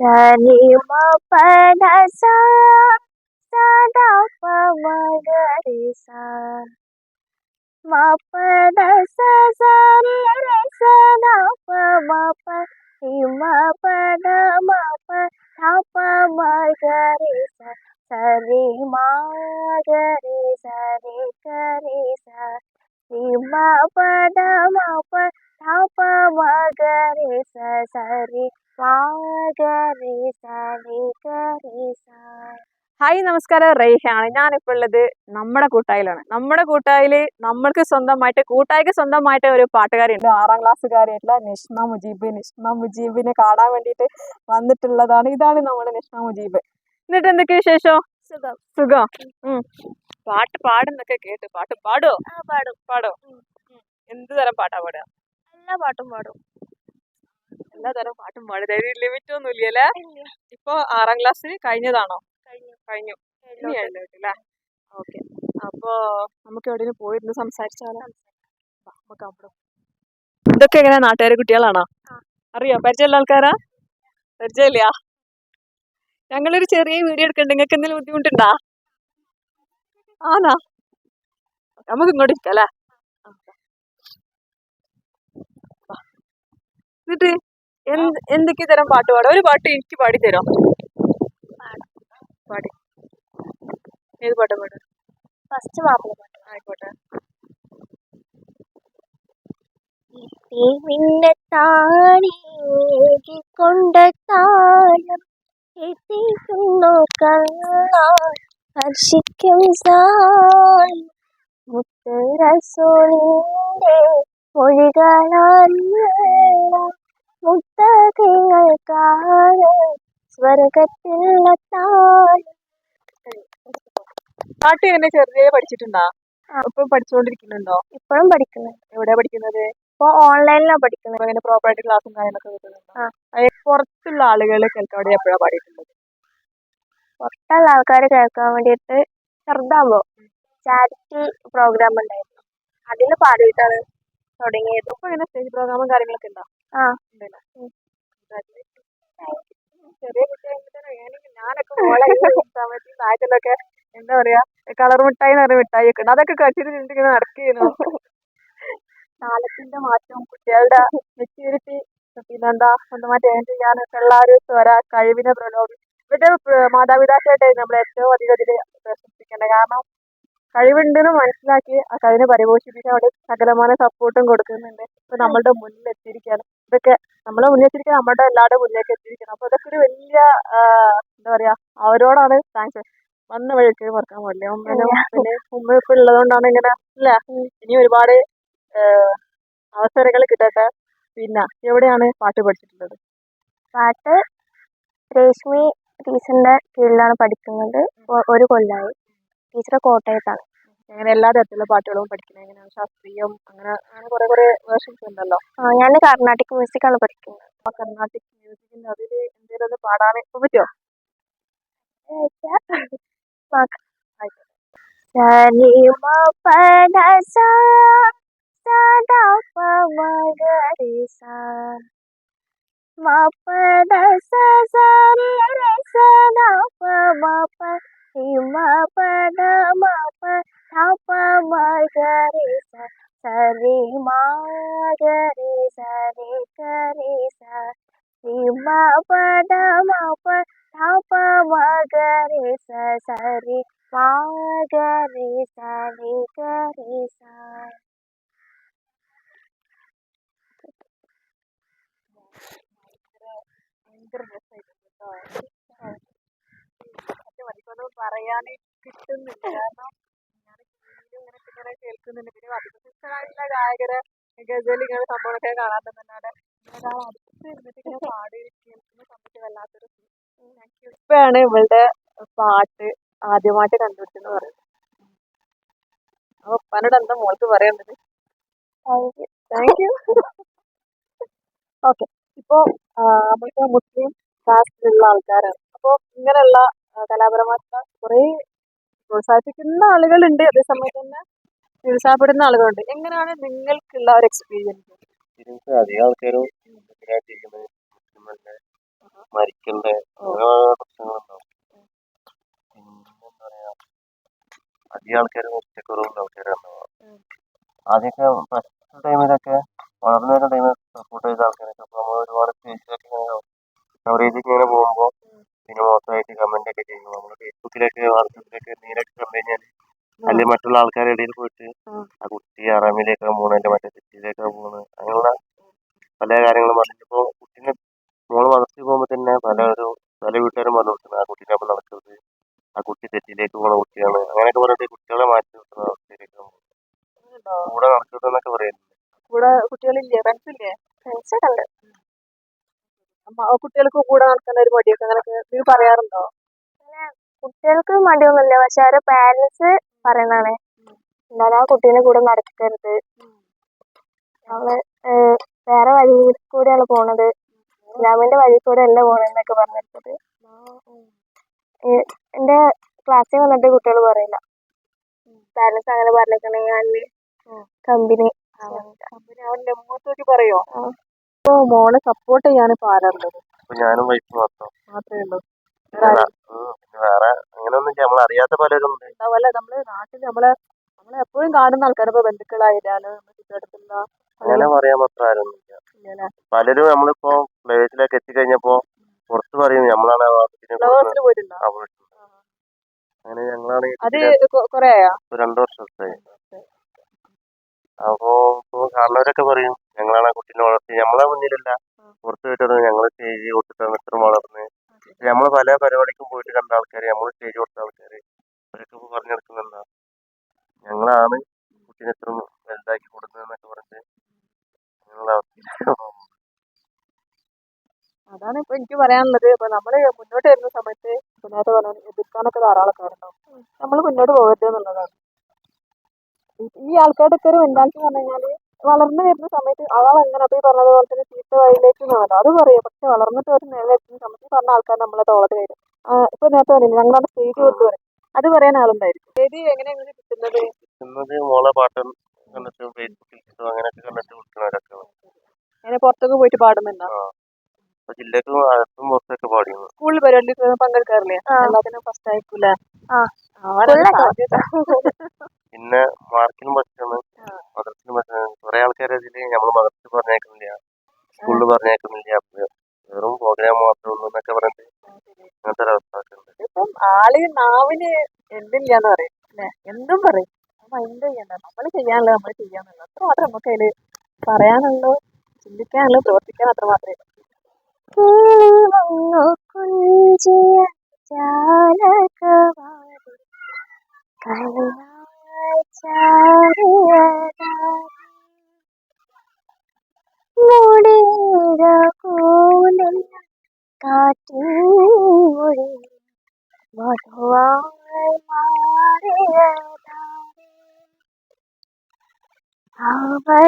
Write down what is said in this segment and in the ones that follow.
സരി മ പദ സ സദ പ മ ഗ രി സ മ പദ സ സരി രി സ ദ പ മ പ മ ഗ രി സ രി ഗ രി സ ഹായ് നമസ്കാരം. റൈഹാണ് ഞാനിപ്പോൾ ഉള്ളത് നമ്മുടെ കൂട്ടായിലാണ്. നമ്മുടെ കൂട്ടായിൽ നമ്മൾക്ക് സ്വന്തമായിട്ട് കൂട്ടായിക്ക് സ്വന്തമായിട്ട് ഒരു പാട്ടുകാരിയുണ്ട്. ആറാം ക്ലാസ്സുകാരിയായിട്ടുള്ള നിഷ്മ മുജീബ്. നിഷ്മ മുജീബിനെ കാണാൻ വേണ്ടിയിട്ട് വന്നിട്ടുള്ളതാണ്. ഇതാണ് നമ്മുടെ നിഷ്മ മുജീബ്. എന്നിട്ട് എന്തൊക്കെ വിശേഷം? സുഖം. സുഖം. പാട്ട് പാടുന്നൊക്കെ കേട്ട്. പാട്ട് പാടോ. പാടും? പാടോ. എന്ത് തരം പാട്ടാ പാടുക? എല്ലാ പാട്ടും പാടും. എല്ലാതരം പാട്ടും പാടും. അതായത് ലിമിറ്റ് ഒന്നും ഇല്ലല്ലേ? ഇപ്പൊ ആറാം ക്ലാസ് കഴിഞ്ഞതാണോ? കഴിഞ്ഞു. കഴിഞ്ഞു. ഇനി അല്ലേ? ഓക്കെ. അപ്പോ നമുക്ക് എവിടെയും പോയിരുന്നു സംസാരിച്ചാലോ? നമുക്ക് അവിടെ ഇതൊക്കെ എങ്ങനെ നാട്ടുകാരെ കുട്ടികളാണോ? അറിയോ. പരിചയമുള്ള ആൾക്കാരാ? പരിചയമില്ല. ഞങ്ങളൊരു ചെറിയ വീഡിയോ എടുക്കണ്ട. നിങ്ങൾക്ക് എന്തെങ്കിലും ബുദ്ധിമുട്ടുണ്ടാ? ആണോ? നമുക്ക് ഇങ്ങോട്ട് ഇരിക്കാം അല്ലേ? എന്നിട്ട് എന്ത് എന്തൊക്കെ തരം പാട്ട് പാടാം? ഒരു പാട്ട് എനിക്ക് പാടി തരോ. പാടി. ഏത് പാട്ടാ പാടും? ഫസ്റ്റ് മാപ്പിള പാട്ട് ആയിക്കോട്ടെ. പിന്നെ താണിക്കൊണ്ട താളം എത്തിക്കുന്നു ഹർഷിക്കും മുത്തരസോണിന്റെ മൊഴികളറിയണം കാണും സ്വർഗത്തിൽ പാട്ട് എങ്ങനെ ചെറുതായി പഠിച്ചിട്ടുണ്ടോ? ഇപ്പഴും ഇപ്പൊ പഠിച്ചുകൊണ്ടിരിക്കുന്നുണ്ടോ ഇപ്പോഴും പഠിക്കുന്നുണ്ട് എവിടെയാ പഠിക്കുന്നത്? ഇപ്പൊ ഓൺലൈനിലാണ് പഠിക്കുന്നത് അങ്ങനെ പ്രോപ്പർ ആയിട്ട് ക്ലാസ്സും കാര്യങ്ങളൊക്കെ കിട്ടുന്നുണ്ടോ പുറത്തുള്ള ആളുകൾ കേൾക്കാൻ എപ്പോഴാ പാടിയിട്ടുള്ളത്? പുറത്തുള്ള ആൾക്കാർ കേൾക്കാൻ വേണ്ടിയിട്ട് ചെറുതാകുമ്പോ ചാരിറ്റി പ്രോഗ്രാം ഉണ്ടായിരുന്നു. അതിൽ പാടിയിട്ടാണ് തുടങ്ങിയത്. ഇപ്പൊ അങ്ങനെ സ്റ്റേജ് പ്രോഗ്രാമും കാര്യങ്ങളൊക്കെ ഉണ്ടോ ആ. ഉണ്ടല്ലോ Congratulations. ചെറിയ കുട്ടിയാണെങ്കിൽ തന്നെ വേണമെങ്കിൽ ഞാനൊക്കെ മോളെ ഈ സമയത്ത് നാട്ടിലൊക്കെ എന്താ പറയാ കളർ മിഠായി എന്ന് പറഞ്ഞ മിഠായി ഒക്കെ ഉണ്ട് അതൊക്കെ കട്ടിട്ട് ഇങ്ങനെ നടക്കുന്നു കാലത്തിന്റെ മാറ്റവും കുട്ടികളുടെ മെച്യൂരിറ്റി പിന്നെന്താ സ്വന്തമായിട്ട് ഏൺ ചെയ്യാനൊക്കെ ഉള്ള ഒരു സ്വര കഴിവിനെ പ്രലോഭി ഇവരുടെ മാതാപിതാക്കളായിട്ട് നമ്മൾ ഏറ്റവും അധികം ഇതിൽ പ്രശംസിക്കേണ്ടത് കാരണം കഴിവുണ്ടെന്ന് മനസ്സിലാക്കി ആ കഴിവിനെ പരിപോഷിപ്പിക്കാൻ അവിടെ സകലമായ സപ്പോർട്ടും കൊടുക്കുന്നുണ്ട്. ഇപ്പൊ നമ്മളുടെ മുന്നിൽ എത്തിയിരിക്കുകയാണ്. ഇതൊക്കെ നമ്മളെ മുന്നിൽ എത്തിയിരിക്കുക നമ്മുടെ എല്ലാവരുടെ മുന്നിലേക്ക് എത്തിയിരിക്കണം അപ്പൊ അതൊക്കെ ഒരു വലിയ എന്താ പറയാ അവരോടാണ് താങ്ക്സ്. വന്ന വഴിക്ക് മറക്കാൻ പാടില്ല. ഉമ്മനും പിന്നെ ഉമ്മയൊക്കെ ഉള്ളതുകൊണ്ടാണ് ഇങ്ങനെ അല്ല ഇനി ഒരുപാട് അവസരങ്ങൾ കിട്ടട്ടെ. പിന്നെ എവിടെയാണ് പാട്ട് പഠിച്ചിട്ടുള്ളത്? പാട്ട് രേഷ്മി ടീച്ചറിന്റെ കീഴിലാണ് പഠിക്കുന്നത്. ഒരു കൊല്ലമായി ടീച്ചർ കോട്ടയത്താണ് അങ്ങനെ എല്ലാ തരത്തിലുള്ള പാട്ടുകളും പഠിക്കുന്നത് എങ്ങനെയാണ് ശാസ്ത്രീയം അങ്ങനെ അങ്ങനെ കുറെ കുറെ വേർഷൻസ് ഉണ്ടല്ലോ ഞാൻ കർണാട്ടിക് മ്യൂസിക് ആണ് പഠിക്കുന്നത് അപ്പൊ കർണാട്ടിക് മ്യൂസിക്കിന്റെ അതിൽ എന്തെങ്കിലും ഒന്ന് പാടാൻ പറ്റുമോ സരി മ പദ സ സ രി സ ദ പ പ രി മ പദ മ പ ധ പ മ ഗ രി സ സരി മ ഗ രി സ രി ഗ രി സ രി മ പദ മ പ ധ പ മ ഗ രി സ സരി മ ഗ രി സ രി ഗ രി സ ഭയങ്കര രസമായിട്ടുണ്ട് കേട്ടോ പറഞ്ഞാ കിട്ടുന്നില്ല. കാരണം ഇങ്ങനെ കേൾക്കുന്നുണ്ട്. പിന്നെ അതിപ്രശസ്തരായിട്ടുള്ള ഗായകരെ ഗസൽ ഇങ്ങനെ സംഭവമൊക്കെ കാണാൻ അടുത്ത് ഇരുന്നിട്ട് ഇങ്ങനെ പാടി കേൾക്കുന്ന സമയത്ത് വല്ലാത്തൊരു ഇപ്പോഴാണ് ഇവളുടെ പാട്ട് ആദ്യമായിട്ട് കണ്ടുപിടിച്ചെന്ന് പറയുന്നത്. അപ്പൊ ഉപ്പാനോട് എന്താ മോൾക്ക് പറയേണ്ടത് താങ്ക് യു ഓക്കെ ഇപ്പോ നമ്മൾക്ക് മുസ്ലിം കാസ്റ്റിലുള്ള ആൾക്കാരാണ്. അപ്പോൾ ഇങ്ങനെയുള്ള കലാപരമായിട്ടുള്ള കുറെ പ്രോത്സാഹിപ്പിക്കുന്ന ആളുകളുണ്ട്. അതേ സമയത്ത് തന്നെ നിരുത്സാഹപ്പെടുന്ന ആളുകളുണ്ട്. എങ്ങനെയാണ് നിങ്ങൾക്കുള്ള ഒരു എക്സ്പീരിയൻസ് അധികം ആൾക്കാരും പ്രശ്നങ്ങളുണ്ടാവും പിന്നെന്താ പറയാ അധികം ഉച്ചക്കുറവുള്ള ആൾക്കാരുണ്ടാവുക ആദ്യമൊക്കെ ഫസ്റ്റ് ടൈമിലൊക്കെ വളർന്നു വരുന്ന ടൈമിൽ സപ്പോർട്ട് ചെയ്ത ആൾക്കാരൊക്കെ. അപ്പൊ നമ്മൾ ഒരുപാട് സ്റ്റേജിലൊക്കെ ഇങ്ങനെ കവറേജ് ഇങ്ങനെ പോകുമ്പോൾ പിന്നെ മോശമായിട്ട് കമന്റ് ഒക്കെ ചെയ്യും നമ്മൾ ഫേസ്ബുക്കിലൊക്കെ വാട്സപ്പിലൊക്കെ എന്തെങ്കിലുമൊക്കെ കഴിഞ്ഞാൽ അല്ലെങ്കിൽ മറ്റുള്ള ആൾക്കാരുടെ ഇടയിൽ പോയിട്ട് ആ. കുട്ടി അറാമിലേക്കാണ് പോകുന്നത് മറ്റേ തെറ്റിലേക്കാണ് പോകുന്നത് അങ്ങനെയുള്ള പല കാര്യങ്ങളും പറഞ്ഞിട്ടിപ്പോൾ കുട്ടീനെ മോൾ വളർത്തി പോകുമ്പോൾ തന്നെ പല ഒരു പല വീട്ടുകാരും പറഞ്ഞു കൊടുക്കുന്നത് ആ കുട്ടീനെ അപ്പം നടക്കരുത് ആ കുട്ടി തെറ്റിലേക്ക് പോണ കുട്ടിയാണ്. അങ്ങനെയൊക്കെ പറഞ്ഞിട്ട് കുട്ടികളെ മാറ്റി നിർത്തുന്ന അവസ്ഥയിലേക്ക് കൂടെ നടക്കരുതെന്നൊക്കെ പറയുന്നു കൂടെ കുട്ടികളില്ലേ ഫ്രണ്ട്സ് ഇല്ലേ ഫ്രണ്ട്സ് ഒക്കെ ഉണ്ട് അമ്മ ആ കുട്ടികൾക്ക് കൂടെ നടക്കുന്ന ഒരു മടിയൊക്കെ അങ്ങനെയൊക്കെ നീ പറയാറുണ്ടോ? കുട്ടികൾക്ക് മടിയൊന്നുമില്ല. പക്ഷെ അവരുടെ പാരന്റ്സ് പറയണാണ് എന്തായാലും ആ കുട്ടീനെ കൂടെ നടക്കരുത്. അവൾ വേറെ വഴി കൂടെയാണ് പോണത്. ഇസ്ലാമിന്റെ വഴി കൂടെ അല്ല പോണെന്നൊക്കെ പറഞ്ഞിട്ടത് ഏഹ് എന്റെ ക്ലാസ്സിൽ വന്നിട്ട് കുട്ടികൾ പറയില്ല. പാരന്റ്സ് അങ്ങനെ പറഞ്ഞിട്ടുണ്ടെങ്കിൽ കമ്പനി. പറയോ? മോളെ സപ്പോർട്ട് ചെയ്യാൻ ഇപ്പൊ ആരാളുള്ളത് ഞാനും വൈഫ് മാത്രം. മാത്രമേ ഉള്ളൂ. പിന്നെ വേറെ അങ്ങനെയൊന്നും നമ്മൾ അറിയാത്ത പലരും ഉണ്ട്. നമ്മൾ നാട്ടിൽ നമ്മളെ നമ്മളെ എപ്പോഴും കാണുന്ന ആൾക്കാർ ഇപ്പൊ ബന്ധുക്കളായാലും നമ്മുടെ ചുറ്റുവട്ടത്തുള്ള അങ്ങനെ പറയാൻ മാത്രം ആരൊന്നുമില്ല. ഇങ്ങനെ പലരും നമ്മളിപ്പോ പ്ലേസിലൊക്കെ എത്തിക്കഴിഞ്ഞപ്പോ പുറത്ത് പറയും നമ്മളാണ് ആ പോയിട്ടുണ്ടോ? അങ്ങനെ ഞങ്ങളാണ് അത് കൊറേ ആയോ? ഇപ്പൊ രണ്ടു വർഷമായി അപ്പോ ഇപ്പൊ കാണുന്നവരൊക്കെ പറയും ഞങ്ങളാണ് ആ കുട്ടീനെ വളർത്തി നമ്മളെ മുന്നിലല്ല പുറത്ത് പോയിട്ട് ഞങ്ങൾ സ്റ്റേജ് കൊടുത്തിട്ടാണ് ഇത്ര വളർന്ന് നമ്മൾ പല പരിപാടിക്കും പോയിട്ട് കണ്ട ആൾക്കാര് നമ്മൾ സ്റ്റേജ് കൊടുത്ത ആൾക്കാര് അവരൊക്കെ ഇപ്പൊ പറഞ്ഞെടുക്കുന്നെന്താ ഞങ്ങളാണ് കുട്ടീനെ ഇത്ര വലുതാക്കി കൊടുക്കുന്നതെന്നൊക്കെ പറഞ്ഞിട്ട് ഞങ്ങളെ അവസ്ഥ അതാണ് ഇപ്പൊ എനിക്ക് പറയാനുള്ളത്. ഇപ്പൊ നമ്മൾ മുന്നോട്ട് വരുന്ന സമയത്ത് നേരത്തെ പറഞ്ഞു എതിർക്കാനൊക്കെ ധാരാളം ആൾക്കാരുണ്ടാവും നമ്മൾ മുന്നോട്ട് പോകരുത് എന്നുള്ളതാണ്. ഈ- ആൾക്കാരുടെ ഒക്കെ ഒരു മെന്റാലിറ്റി പറഞ്ഞു കഴിഞ്ഞാൽ വളർന്നു വരുന്ന സമയത്ത് അയാൾ എങ്ങനെ അപ്പൊ ഈ പറഞ്ഞതുപോലെ തന്നെ ചീത്ത വഴിയിലേക്ക് വേണം അത് പറയാം. പക്ഷെ വളർന്നിട്ട് ഒരു നിലനിൽക്കുന്ന സമയത്ത് ഈ പറഞ്ഞ ആൾക്കാർ നമ്മളെ തോളത്ത് വരും ഇപ്പൊ നേരത്തെ പറഞ്ഞു ഞങ്ങളുടെ സ്റ്റേജ് കൊടുത്ത് പറയും. അത് പറയാൻ ആളുണ്ടായിരിക്കും. സ്റ്റേജ് എങ്ങനെയാണ് കിട്ടുന്നത്? കിട്ടുന്നത് മോളെ പാട്ട് കണ്ടിട്ട് ഫേസ്ബുക്കിൽ കിട്ടും അങ്ങനെയൊക്കെ കണ്ടിട്ട് അങ്ങനെ പുറത്തൊക്കെ പോയിട്ട് പാടുന്നുണ്ടോ? ജില്ലക്കും അകത്തും പുറത്തൊക്കെ പാടിയിരുന്നു. സ്കൂളിൽ പരിപാടി പങ്കെടുക്കാറില്ലേ. എല്ലാത്തിനും ഫസ്റ്റ് ആയിരിക്കൂലേ പിന്നെ മാർക്കിനും പറ്റാണ് മദർസിനും പറ്റാണ് കുറെ ആൾക്കാർ അതിൽ നമ്മൾ മദർസിൽ പറഞ്ഞേക്കുന്നില്ല. സ്കൂളിൽ പറഞ്ഞേക്കുന്നില്ല. വെറും പ്രോഗ്രാം മാത്രമേ ഉള്ളൂ എന്നൊക്കെ പറഞ്ഞിട്ട് അങ്ങനത്തെ ഒരു അവസ്ഥ ഇപ്പം ആൾ നാവിന് എന്തില്ലാന്ന് പറയും എന്തും പറയും. ചെയ്യണ്ട. നമ്മൾ ചെയ്യാനുള്ളത് നമ്മൾ ചെയ്യാന്നുള്ളൂ. അത്ര മാത്രം നമുക്ക് അതിൽ പറയാനുള്ളൂ ചിന്തിക്കാനുള്ളൂ പ്രവർത്തിക്കാൻ അത്ര മാത്രമേ ഉള്ളൂ. കിളി വന്നു കുഞ്ചിയ ജാലകവാതിൽ കളിയായി ചാരിയതാ മുടിയിഴ കൂലിൽ കാറ്റിൻ മൊഴി മധുവായി മാറിയതാ അവളുടെ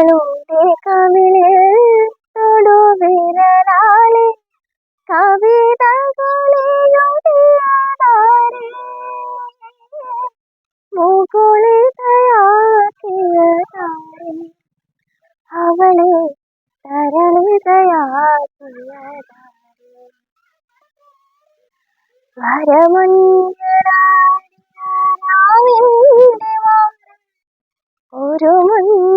ഒരു മഞ്ഞു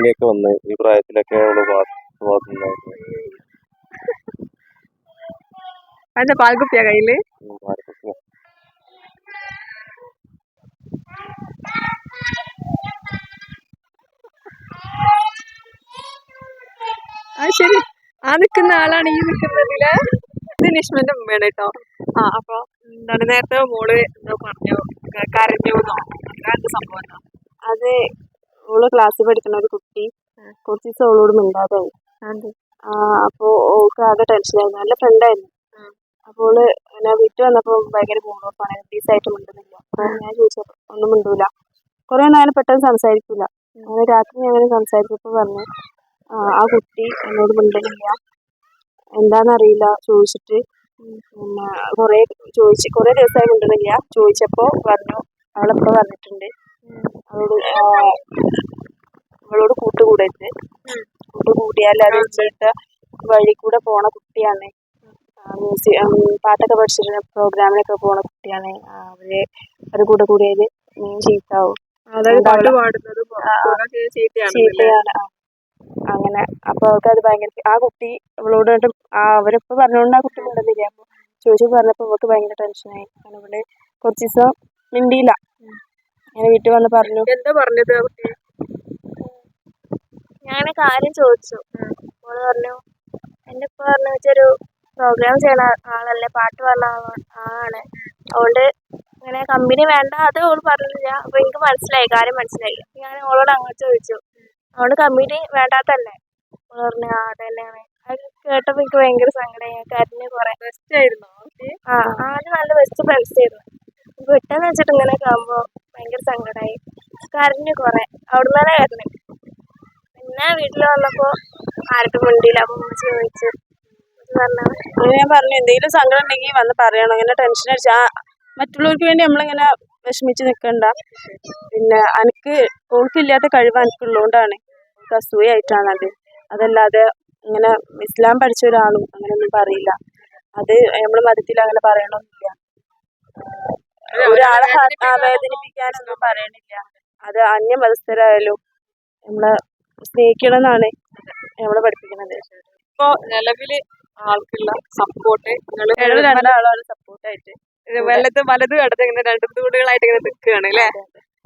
പ്രോഗ്രാമിലേക്ക് വന്ന്. ഈ പ്രായത്തിലൊക്കെ അവൾ പാടുന്നുണ്ടായിരുന്നു അതിന്റെ പാൽക്കുപ്പിയാ കയ്യിൽ? പാട്ടൊക്കെ. ആ ശരി. ആ നിൽക്കുന്ന ആളാണ് ഈ നിൽക്കുന്നതിൽ ഇത് നിഷ്മന്റെ ഉമ്മയാണ് കേട്ടോ. ആ അപ്പൊ എന്താണ് നേരത്തെ മോൾ എന്തോ പറഞ്ഞു കരഞ്ഞു എന്നോ. എന്ത് സംഭവം. അത് ഓൾ ക്ലാസ്സിൽ പഠിക്കുന്ന ഒരു കുട്ടി കുറച്ച് ദിവസം ഓളോട് മിണ്ടാതായി. അപ്പോൾ ഓൾക്ക് ആകെ ടെൻഷനായിരുന്നു നല്ല ഫ്രണ്ടായിരുന്നു അപ്പോൾ ഓൾ ഞാൻ വീട്ടിൽ വന്നപ്പോൾ ഭയങ്കര മൂഡോഫാണ് ദിവസമായിട്ട് മിണ്ടുന്നില്ല. അപ്പോൾ ഞാൻ ചോദിച്ചപ്പോൾ ഒന്നും മിണ്ടൂല. കുറേ നേരം പെട്ടെന്ന് സംസാരിക്കില്ല അങ്ങനെ രാത്രി ഞാൻ അങ്ങനെ സംസാരിച്ചപ്പോൾ പറഞ്ഞു ആ, കുട്ടി എന്നോട് മിണ്ടുന്നില്ല. എന്താണെന്നറിയില്ല ചോദിച്ചിട്ട് പിന്നെ കുറേ ചോദിച്ച് കുറേ ദിവസമായി മിണ്ടുന്നില്ല. ചോദിച്ചപ്പോൾ പറഞ്ഞു അവളെപ്പോൾ പറഞ്ഞിട്ടുണ്ട് അവളോട് അവളോട് കൂട്ടുകൂടരുത്. കൂട്ടുകൂടിയാൽ അത് ചീത്ത വഴി കൂടെ പോണ കുട്ടിയാണ്. പാട്ടൊക്കെ പഠിച്ചിട്ട് പ്രോഗ്രാമിനൊക്കെ പോണ കുട്ടിയാണ്. അവരെ അത് കൂടെ കൂടിയാൽ നീ ചീത്താവും. ചീത്തയാണ്. അങ്ങനെ. അപ്പൊ അവൾക്ക് അത് ഭയങ്കര ആ കുട്ടി അവളോട് അവരിപ്പോ പറഞ്ഞോണ്ട് ആ കുട്ടി കൊണ്ടുവന്നില്ല അപ്പൊ ചോദിച്ചു പറഞ്ഞപ്പോ അവൾക്ക് ഭയങ്കര ടെൻഷനായി കാരണം ഇവിടെ കുറച്ച് ദിവസം മിണ്ടിയില്ല. അങ്ങനെ വീട്ടിൽ വന്ന് പറഞ്ഞു. എന്താ പറഞ്ഞത് കുട്ടി? ഞാൻ കാര്യം ചോദിച്ചു. മോൾ പറഞ്ഞു എന്റെ ഇപ്പൊ പറഞ്ഞു വെച്ചൊരു പ്രോഗ്രാം ചെയ്യണ ആളല്ലേ പാട്ട് പാടുന്ന ആളാണ്. അതുകൊണ്ട് ഇങ്ങനെ കമ്പനി വേണ്ട അത് ഓൾ പറഞ്ഞില്ല. അപ്പൊ എനിക്ക് മനസ്സിലായി കാര്യം മനസ്സിലായി. ഞാൻ ഓളോട് അങ്ങോട്ട് ചോദിച്ചു. അതുകൊണ്ട് കമ്പനി വേണ്ടാത്തല്ലേ ഓൾ പറഞ്ഞു ആ അത് തന്നെയാണ് അത് കേട്ടപ്പോ എനിക്ക് ഭയങ്കര സങ്കടമായി. ഞാൻ കരഞ്ഞു കുറെ ബെസ്റ്റ് ആയിരുന്നു ആ ആദ്യം നല്ല ബെസ്റ്റ് ഫ്രണ്ട്സ് ആയിരുന്നു. ഇപ്പൊ പെട്ടെന്ന് വെച്ചിട്ട് ഇങ്ങനെ ആകുമ്പോ ഭയങ്കര സങ്കടമായി കരഞ്ഞു കുറെ. അവിടുന്ന് കരഞ്ഞു. പിന്നെ വീട്ടിൽ വന്നപ്പോ ആർക്കും മിണ്ടിയില്ല. അപ്പൊ ചോദിച്ചു. പറഞ്ഞു ഞാൻ പറഞ്ഞു എന്തെങ്കിലും സങ്കടം ഉണ്ടെങ്കിൽ വന്ന് പറയണം. ഇങ്ങനെ ടെൻഷൻ അടിച്ചാ. മറ്റുള്ളവർക്ക് വേണ്ടി നമ്മളിങ്ങനെ വിഷമിച്ച് നിൽക്കണ്ട പിന്നെ എനിക്ക് ഓൾക്കില്ലാത്ത കഴിവ് എനിക്കുള്ളതുകൊണ്ടാണ് അത് അതല്ലാതെ ഇങ്ങനെ ഇസ്ലാം പഠിച്ച ഒരാളും അങ്ങനെയൊന്നും പറയില്ല. അത് നമ്മുടെ മതത്തിൽ അങ്ങനെ പറയണമെന്നില്ല ഒരാളെ വേദനിപ്പിക്കാനൊന്നും പറയണില്ല. അത് അന്യ മതസ്ഥരായാലും നമ്മളെ സ്നേഹിക്കണം എന്നാണ് നമ്മളെ പഠിപ്പിക്കുന്നത്. ഇപ്പോ നിലവിൽ ആൾക്കുള്ള സപ്പോർട്ട് നിങ്ങൾ രണ്ടാളാണ് സപ്പോർട്ടായിട്ട് വലത് വലത് ഇടത് ഇങ്ങനെ രണ്ട് തൂടുകളായിട്ട് ഇങ്ങനെ നിൽക്കുകയാണ് അല്ലേ?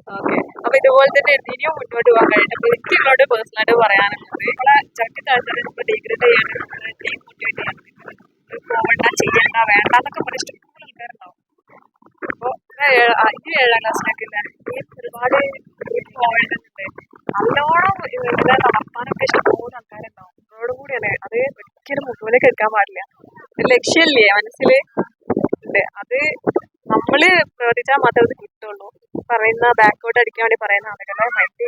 ഓക്കെ. അപ്പൊ ഇതുപോലെ തന്നെ ഇനിയും മുന്നോട്ട് പോകാൻ കഴിയട്ടെ എനിക്ക് നിങ്ങളോട് പേഴ്സണലായിട്ട് പറയാനുള്ളത് നമ്മളെ ചട്ടി താഴ്ത്താൻ ഇപ്പൊ ചെയ്യാനും ചെയ്യാൻ ഡീമോട്ടിവേറ്റ് ചെയ്യാൻ പോകണ്ട ചെയ്യണ്ട വേണ്ട എന്നൊക്കെ പറഞ്ഞ ഇഷ്ടംപോലെ ആൾക്കാരുണ്ടാവും. അപ്പൊ ഇനി അത് ഒരിക്കലും മനസ്സിൽ അത് നമ്മൾ പ്രവർത്തിച്ചാൽ മാത്രമേ അത് കിട്ടുള്ളൂ. പറയുന്ന ബാക്കോട്ട് അടിക്കാൻ വേണ്ടി പറയുന്ന ആളുകളെ മൈൻഡ്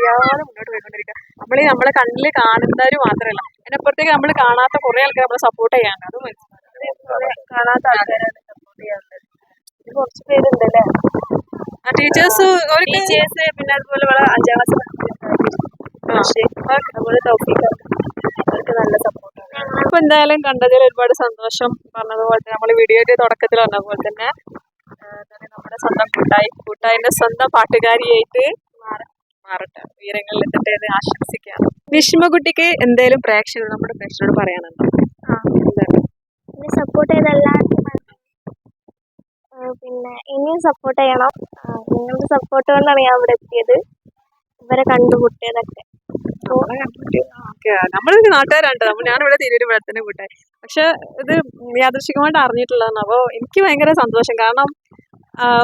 മുന്നോട്ട് പോയിക്കൊണ്ടിരിക്കുക. നമ്മൾ നമ്മളെ കണ്ണിൽ കാണുന്നവര് മാത്രമല്ല അതിനപ്പുറത്തേക്ക് നമ്മൾ കാണാത്ത കുറെ ആൾക്കാർ നമ്മളെ സപ്പോർട്ട് ചെയ്യാണ്ട് അത് മനസ്സിലാക്കണം കാണാത്ത ആൾക്കാരാണ്. കുറച്ച് പേരുണ്ട് അല്ലേ ടീച്ചേഴ്സ് പിന്നെ അതുപോലെ ഇവിടെ അഞ്ചാം ക്ലാസ് അതുപോലെ തൗഫീഖ് അവർക്ക് നല്ല സപ്പോർട്ടാണ് അപ്പൊ എന്തായാലും കണ്ടതിൽ ഒരുപാട് സന്തോഷം. പറഞ്ഞതുപോലെ തന്നെ നമ്മൾ വീഡിയോയുടെ തുടക്കത്തിൽ പറഞ്ഞ പോലെ തന്നെ നമ്മുടെ സ്വന്തം കൂട്ടായി കൂട്ടായിന്റെ സ്വന്തം പാട്ടുകാരിയായിട്ട് മാറ- മാറട്ടെ. ഉയരങ്ങളിൽ എത്തട്ടെ എന്ന് ആശംസിക്കാം. വിഷ്മകുട്ടിക്ക് എന്തേലും പ്രേക്ഷകർ നമ്മുടെ പ്രേക്ഷകരോട് പറയാനുണ്ടോ? സപ്പോർട്ട് ചെയ്ത എല്ലാവർക്കും പിന്നെ ഇനിയും സപ്പോർട്ട് ചെയ്യണം. നിങ്ങളുടെ സപ്പോർട്ട് കൊണ്ടാണ് ഞാൻ ഇവിടെ എത്തിയത്. ഇവരെ കണ്ടുമുട്ടിയതൊക്കെ. നമ്മളൊരു നാട്ടുകാരാണ് ട്ടോ. നമ്മൾ ഞാനിവിടെ തന്നെ കൂട്ടെ. പക്ഷെ ഇത് യാദൃശികമായിട്ട് അറിഞ്ഞിട്ടുള്ളതാണ്. അപ്പോൾ എനിക്ക് ഭയങ്കര സന്തോഷം. കാരണം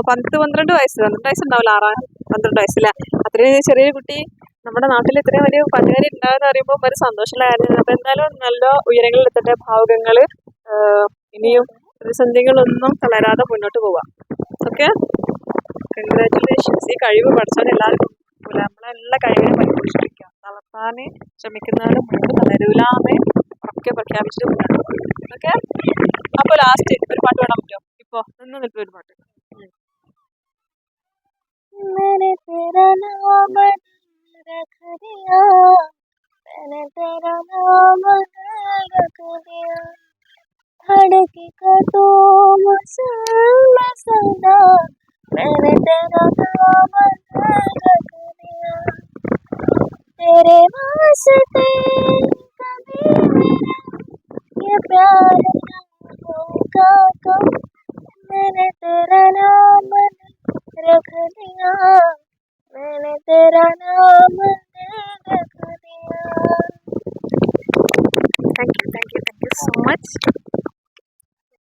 പത്ത് പന്ത്രണ്ട് വയസ്സ് പന്ത്രണ്ട് വയസ്സുണ്ടാവില്ല ആറാം പന്ത്രണ്ട് വയസ്സില്ല അത്രയും ചെറിയൊരു കുട്ടി നമ്മുടെ നാട്ടിൽ ഇത്രയും വലിയ പട്ടുകാരി ഉണ്ടാകുന്ന അറിയുമ്പോൾ ഒരു സന്തോഷമുള്ള കാര്യമാണ്. അപ്പോൾ എന്തായാലും നല്ല ഉയരങ്ങളിൽ എത്തട്ടെ ഭാവുകങ്ങൾ ഇനിയും പ്രതിസന്ധികളൊന്നും തളരാതെ മുന്നോട്ട് പോവാം ഓക്കെ കൺഗ്രാറ്റുലേഷൻസ് ഈ കഴിവ് പഠിച്ചാൽ എല്ലാവർക്കും കൊടുക്കൂല. നമ്മളെല്ലാ കഴിവിനും പരിപോഷിപ്പിക്കുക തളർത്താൻ ശ്രമിക്കുന്നവരും മുമ്പ് തളരൂലാന്ന് ഉറക്കെ പ്രഖ്യാപിച്ചിട്ട് മുന്നോട്ട് പോകും ഓക്കെ അപ്പോൾ ലാസ്റ്റ് ഒരു പാട്ട് പാടാൻ പറ്റുമോ ഇപ്പോൾ നിന്ന് നിൽക്കും ഒരു പാട്ട് मैंने तेरा नाम रख दिया मैंने तेरा नाम रख दिया धड़की का तो मुझमें सदा मैंने तेरा नाम रख दिया तेरे वास्ते